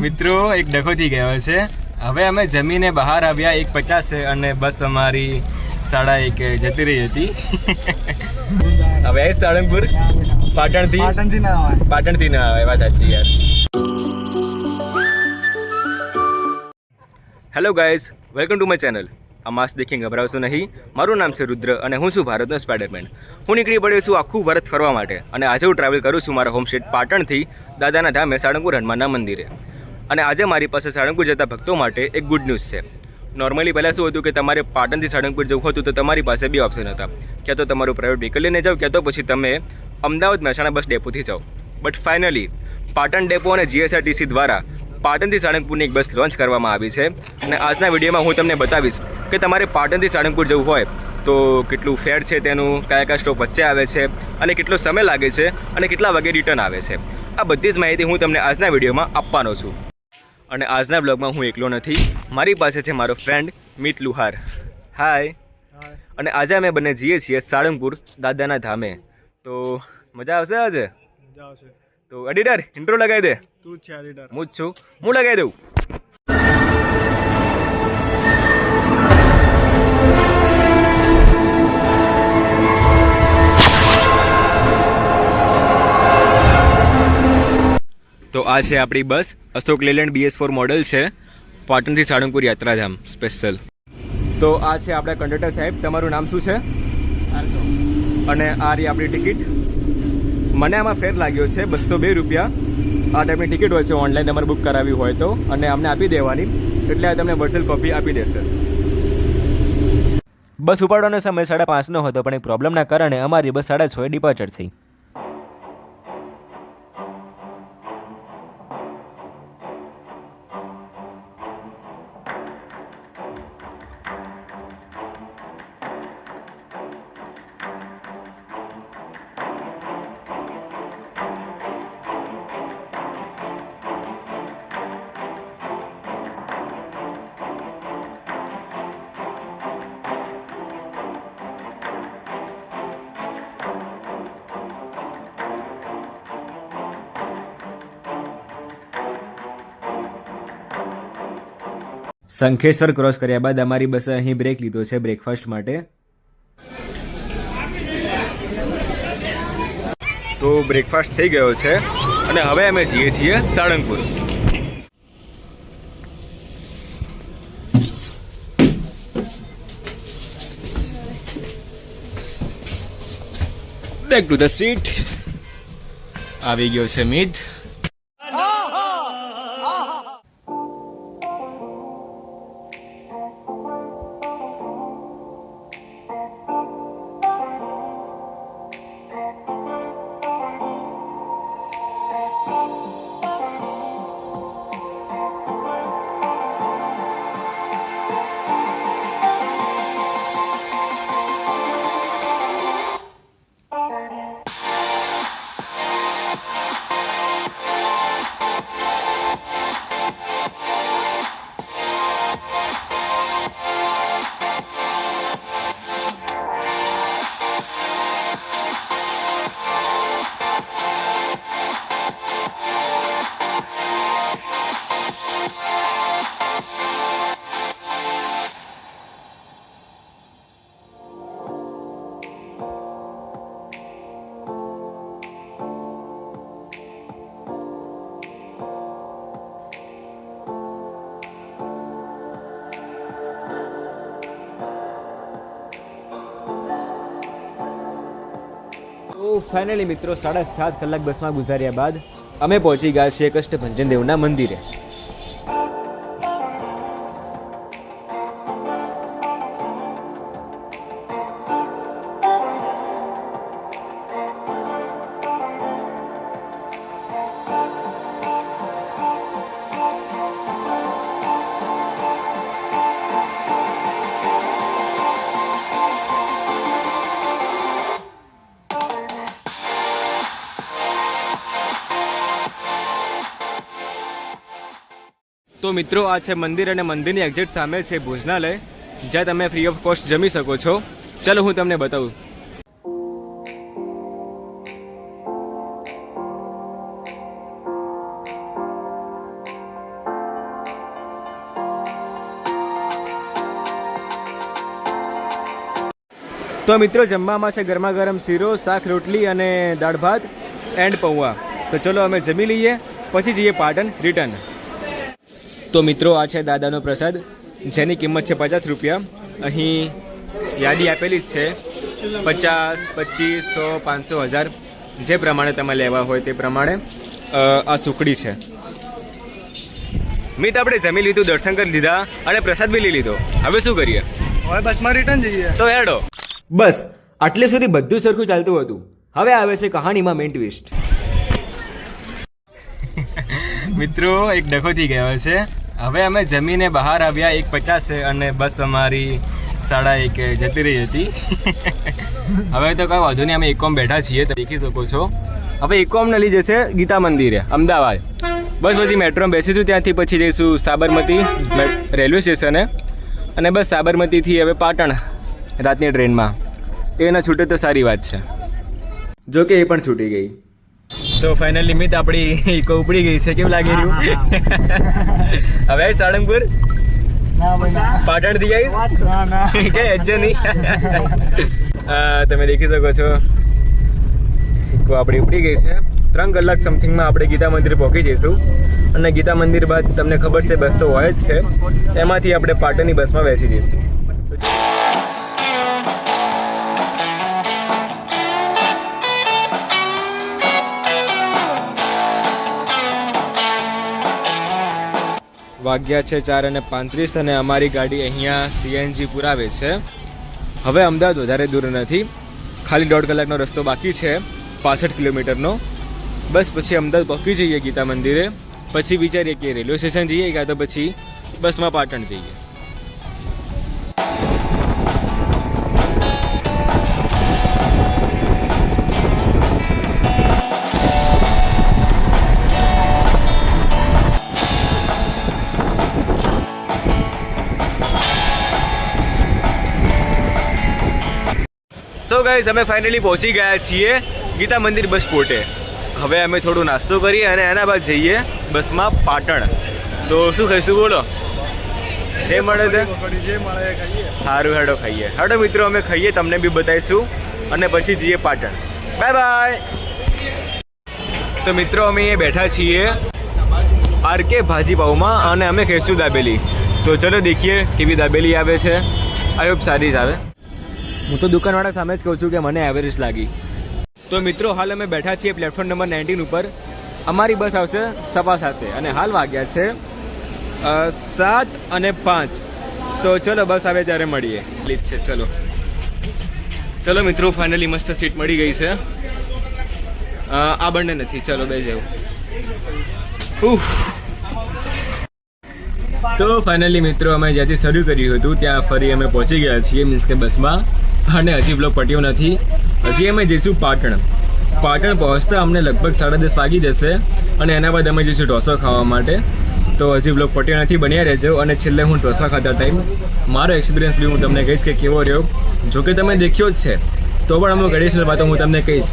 મિત્રો એક ડખો થઈ ગયો છે. હવે અમે જમીને બહાર આવ્યા. એક પચાસ અને બસ અમારી સાડા એક જતી રહી હતી. હવે સાળંગપુર. પાટણથી. પાટણથી ના આવે. પાટણથી ના આવે વાત સાચી યાર. Hello guys welcome to my channel આ માસ દેખી ગભરાવશો નહીં. મારું નામ છે રુદ્ર અને હું છું ભારતનો સ્પાઈડરમેન હું નીકળી પડ્યો છું આખું ભારત ફરવા માટે અને આજે હું ટ્રાવેલ કરું છું મારા હોમ સ્ટેટ પાટણથી દાદાના ધામે સાળંગપુર હનુમાનના મંદિરે. અને આજે મારી પાસે સાળંગપુર જતા ભક્તો માટે એક ગુડ ન્યૂઝ છે. નોર્મલી પહેલાં શું હતું કે તમારે પાટણથી સાળંગપુર જવું હતું તો તમારી પાસે બે ઓપ્શન હતા. ક્યાં તો તમારું પ્રાઇવેટ વ્હીકલ લઈને જાઓ, ક્યાં તો પછી તમે અમદાવાદ મહેસાણા બસ ડેપોથી જાઓ. બટ ફાઇનલી પાટણ ડેપો અને જીએસઆરટીસી દ્વારા પાટણથી સાળંગપુરની એક બસ લોન્ચ કરવામાં આવી છે. અને આજના વિડીયોમાં હું તમને બતાવીશ કે તમારે પાટણથી સાળંગપુર જવું હોય તો કેટલું ફેર છે તેનું, કયા કયા સ્ટોપ વચ્ચે આવે છે, અને કેટલો સમય લાગે છે, અને કેટલા વાગે રિટર્ન આવે છે. આ બધી જ માહિતી હું તમને આજના વિડીયોમાં આપવાનો છું. અને આજના બ્લોગમાં હું એકલો નથી. મારી પાસે છે મારો ફ્રેન્ડ મિત લુહાર હાય અને આજે અમે બંને જઈએ છીએ સાળંગપુર દાદાના ધામે. તો મજા આવશે આજે? તો એડિટર ઇન્ટ્રો લગાવી દે. તું જ છે એડિટર હું જ છું. હું લગાવી દઉં. તો આ છે આપણી bus. Ashok Leyland BS four model છે. પાટણથી સાળંગપુર યાત્રાધામ સ્પેશિયલ તો આ છે આપણા કંડક્ટર સાહેબ. તમારું નામ શું છે? અને આ રહી આપણી ટિકિટ મને આમાં ફેર લાગ્યો છે બસો બે રૂપિયા. આ ટાઈપની ટિકિટ હોય છે ઓનલાઈન તમારે બુક કરાવી હોય તો. અને અમને આપી દેવાની. એટલે આ તમને વર્ચ્યુઅલ કોપી આપી દેશે. બસ ઉપાડવાનો સમય સાડા પાંચનો હતો પણ એક પ્રોબ્લેમના કારણે અમારી બસ સાડા છ ડિપાર્ચર થઈ. સંખેશ્વર ક્રોસ કર્યા બાદ અમારી બસે અહીં બ્રેક લીધો છે બ્રેકફાસ્ટ માટે. તો બ્રેકફાસ્ટ થઈ ગયો છે અને હવે અમે જઈએ છીએ Salangpur. Back to the seat આવી ગયો છે મિત. તો ફાઇનલી મિત્રો, સાડા સાત કલાક બસમાં ગુજાર્યા બાદ અમે પહોંચી ગયા છીએ કષ્ટભંજન દેવના મંદિરે. તો મિત્રો આ છે મંદિર અને મંદિરની એક્ઝેક્ટ સામે છે ભોજનાલય, જ્યાં તમે ફ્રી ઓફ કોસ્ટ જમી શકો છો. ચાલો હું તમને બતાવું. તો મિત્રો જમવામાં છે ગરમા ગરમ શીરો, શાક, રોટલી અને દાળ ભાત એન્ડ પૌવા. તો ચલો અમે જમી લઈએ, પછી જઈએ પાટણ રિટર્ન તો મિત્રો આ છે દાદાનો પ્રસાદ. જેની કિંમત છે પચાસ રૂપિયા. અહીં યાદી આપેલી જ છે. પચાસ પચીસ સો પાંચસો હજાર. જે પ્રમાણે તમે લેવા હોય તે પ્રમાણે આ સુકડી છે. મિત આપણે જમી લીધું દર્શન કરી લીધા અને પ્રસાદ બી લઈ લીધો. હવે શું કરીએ? હવે બસમાં રિટર્ન જઈએ. તો હેડો. બસ આટલે સુધી બધું સરખું ચાલતું હતું. હવે આવે છે કહાણીમાં મેઇન ટ્વિસ્ટ મિત્રો એક ડખો થઈ ગયો છે. હવે અમે જમીને બહાર આવ્યા, એક પચાસે અને બસ અમારી સાડા એક જતી રહી હતી. હવે તો કાંઈ વાંધો નહીં, અમે એકોમ બેઠા છીએ તો દેખી શકો છો. હવે એકોમને લઈ જશે ગીતા મંદિરે, અમદાવાદ. બસ પછી મેટ્રોમાં બેસીશું ત્યાંથી પછી જઈશું સાબરમતી રેલવે સ્ટેશને. અને બસ સાબરમતીથી હવે પાટણ રાતની ટ્રેનમાં. એના છૂટે તો સારી વાત છે. જો કે એ પણ છૂટી ગઈ. તો ફાઇનલ લિમિટ આપણી ઇકો ઉપડી ગઈ છે. કેવું લાગી રહ્યું? હવે સાળંગપુર? પાટણથી આવીશ? કે હજે નહીં. તમે દેખી શકો છો. ઇકો આપણી ઉપડી ગઈ છે. ત્રણ કલાક સમથિંગમાં આપણે ગીતા મંદિર પહોંચી જઈશું. અને ગીતા મંદિર બાદ તમને ખબર છે બસ તો હોય જ છે. એમાંથી આપણે પાટણની બસમાં બેસી જઈશું. વાગ્યા છે ચાર અને પાંત્રીસ અને અમારી ગાડી અહીંયા સીએનજી પુરાવે છે. હવે અમદાવાદ વધારે દૂર નથી. ખાલી દોઢ કલાકનો રસ્તો બાકી છે, પાસઠ કિલોમીટરનો. બસ પછી અમદાવાદ પહોંચી જઈએ ગીતા મંદિરે. પછી વિચારીએ કે રેલવે સ્ટેશન જઈએ કાં તો પછી બસમાં પાટણ જઈએ. સો ગાઈઝ અમે ફાઇનલી પહોંચી ગયા છીએ ગીતા મંદિર બસ પોર્ટે. હવે અમે થોડો નાસ્તો કરીએ અને એના બાદ જઈએ બસમાં પાટણ. તો શું ખાઈશું બોલો? જે મળે તે. સારું હેડો ખાઈએ. હેડો મિત્રો, અમે ખાઈએ, તમને બી બતાવીશું અને પછી જઈએ પાટણ. બાય બાય તો મિત્રો, અમે અહીંયા બેઠા છીએ આરકે ભાજીપાઉમાં અને અમે ખાઈશું દાબેલી. તો ચલો દેખીએ કેવી દાબેલી આવે છે. આઈ હોપ સારી જ આવે. હું તો દુકાનવાળા સામે જ કહું છું કે મને એવરેજ લાગી. તો મિત્રો, હાલ અમે બેઠા છીએ પ્લેટફોર્મ નંબર નાઇન્ટીન ઉપર. અમારી બસ આવશે સવા સાથે અને હાલ વાગ્યા છે સાત અને પાંચ. તો ચલો, બસ આવે ત્યારે મળીએ. લીજ છે, ચલો. ચલો મિત્રો ફાઇનલી મસ્ત સીટ મળી ગઈ છે. આ બંને નથી, ચલો, બે જેવું. ઉફ. તો ફાઇનલી મિત્રો અમે જ્યાંથી શરૂ કર્યું હતું, ત્યાં ફરી અમે પહોંચી ગયા છીએ મીન્સ કે બસમાં. અને હજી બ્લોક પટ્યો નથી. હજી અમે જઈશું પાટણ. પાટણ પહોંચતા અમને લગભગ સાડા દસ વાગી જશે. અને એના બાદ અમે જઈશું ઢોસો ખાવા માટે. તો હજી બ્લોક પટ્યો નથી, બન્યા રહેજો. અને છેલ્લે હું ઢોસા ખાતા ટાઈમ મારો એક્સપિરિયન્સ બી હું તમને કહીશ કે કેવો રહ્યો. જો કે તમે દેખ્યો જ છે. તો પણ અમુક એડિશનલ વાતો હું તમને કહીશ.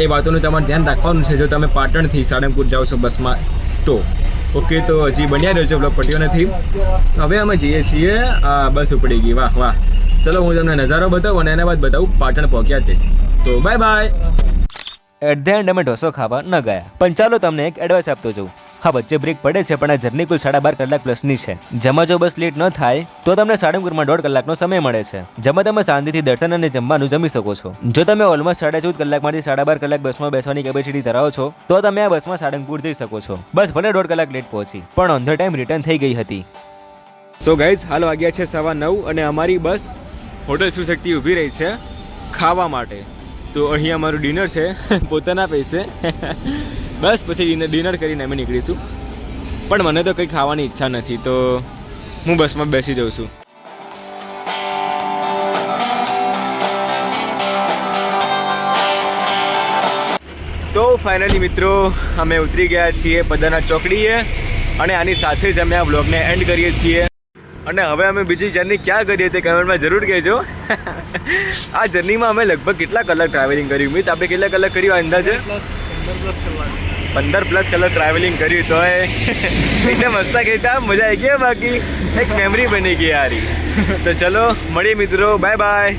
એ વાતોનું તમારે ધ્યાન રાખવાનું છે. જો તમે પાટણથી સાળંગપુર જાઓ છો બસમાં, તો. ઓકે, તો હજી બન્યા રહ્યો છે બ્લોક પટ્યો નથી હવે અમે જઈએ છીએ બસ ઉપડી ગઈ. વાહ વાહ. ચલો, હું તમને નજારો બતાવું અને એના બાદ બતાવું પાટણ પહોંચ્યા તે. તો bye bye at the end અમે ઢોસો ખાવા ન ગયા. પણ ચાલો તમને એક એડવાઇસ આપતો જઉં. હા, વચ્ચે બ્રેક પડે છે, પણ આ જર્ની કુલ સાડા બાર કલાક પ્લસની છે. જેમાં જો બસ લેટ ન થાય, તો તમને સાળંગપુરમાં દોઢ કલાકનો સમય મળે છે. જેમાં તમે શાંતિથી દર્શન અને જમવાનું જમી શકો છો. જો તમે ઓલમોસ્ટ સાડા ચૌદ કલાકમાંથી સાડા બાર કલાક બસમાં બેસવાની કેપેસિટી ધરાવો છો, તો તમે આ બસમાં સાળંગપુર જઈ શકો છો. બસ ભલે દોઢ કલાક લેટ પહોંચી, પણ ઓન ધ ટાઈમ રિટર્ન થઈ ગઈ હતી. સો ગાઈઝ હાલ વાગ્યા છે સવા નવ અને અમારી બસ હોટલ શિવશક્તિ ઊભી રહી છે ખાવા માટે. તો અહીં અમારું ડિનર છે, પોતાના પૈસે. બસ, પછી ડિનર કરીને અમે નીકળીશું. પણ મને તો કંઈ ખાવાની ઈચ્છા નથી, તો હું બસમાં બેસી જાઉં છું. તો ફાઇનલી મિત્રો, અમે ઉતરી ગયા છીએ પદાના ચોકડીએ અને આની સાથે જ અમે આ બ્લોગને એન્ડ કરીએ છીએ. અને હવે અમે બીજી જર્ની ક્યાં કરીએ તે કમેન્ટમાં જરૂર કહેજો. આ જર્નીમાં અમે લગભગ કેટલા કલાક ટ્રાવેલિંગ કર્યું? મિત, આપણે કેટલા કલાક કર્યું અંદાજે? પંદર પ્લસ કલાક ટ્રાવેલિંગ કર્યું તો એકદમ મસ્તા કહેતા મજા આવી ગઈ બાકી. એક મેમરી બની ગઈ યારી તો ચલો, મળીએ મિત્રો. Bye bye